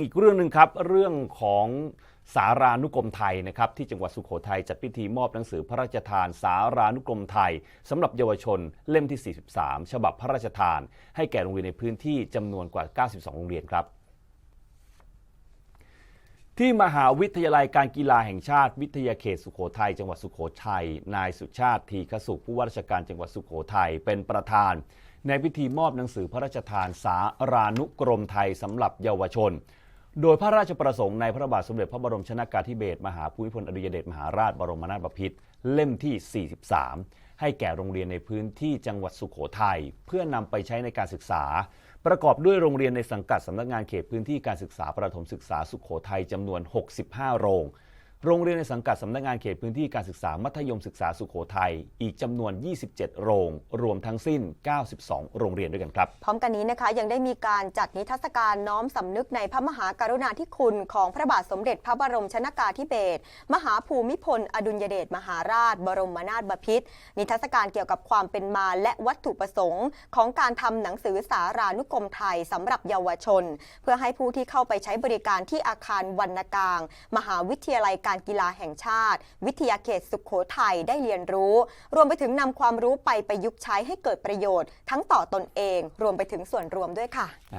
อีกเรื่องหนึ่งครับ เรื่องของสารานุกรมไทยนะครับที่จังหวัดสุโขทัยจัดพิธีมอบหนังสือพระราชทาน สารานุกรมไทยสำหรับเยาวชนเล่มที่ 43 ฉบับพระราชทาน ให้แก่โรงเรียนในพื้นที่จำนวนกว่า 92 โรงเรียนครับ ที่มหาวิทยาลัยการกีฬาแห่งชาติ วิทยาเขตสุโขทัยจังหวัดสุโขทัยนายสุชาติทีคสุขผู้ว่าราชการจังหวัดสุโขทัยเป็นประธาน ในพิธีมอบหนังสือพระราชทาน สารานุกรมไทยสำหรับเยาวชน โดยพระราชประสงค์ในพระบาทสมเด็จพระบรมชนากาธิเบศรมหาภูมิพลอดุลยเดชมหาราชบรมนาถบพิตรเล่มที่ 43 ให้แก่โรงเรียนในพื้นที่จังหวัดสุโขทัยเพื่อนำไปใช้ในการศึกษา ประกอบด้วยโรงเรียนในสังกัดสำนักงานเขตพื้นที่การศึกษาประถมศึกษาสุโขทัยจำนวน 65 โรง โรงเรียนในสังกัดสำนักงานเขตพื้นที่การศึกษามัธยมศึกษาสุโขทัยอีกจำนวน 27 โรง รวมทั้งสิ้น 92 โรงเรียนด้วยกันครับ พร้อมกันนี้นะคะยังได้มีการจัดนิทรรศการน้อมสำนึกในพระมหากรุณาธิคุณของพระบาทสมเด็จพระบรมชนากาธิเบศรมหาภูมิพล อดุลยเดชมหาราช บรมนาถบพิตรนิทรรศการเกี่ยวกับความเป็นมาและวัตถุประสงค์ ของการทำหนังสือสารานุกรมไทยสำหรับเยาวชน เพื่อให้ผู้ที่เข้าไปใช้บริการที่อาคารวรรณกลาง มหาวิทยาลัยการการกีฬาแห่งชาติ วิทยาเขตสุขโขทัยได้เรียนรู้ รวมไปถึงนำความรู้ไปประยุกต์ใช้ให้เกิดประโยชน์ ทั้งต่อตนเอง รวมไปถึงส่วนรวมด้วยค่ะ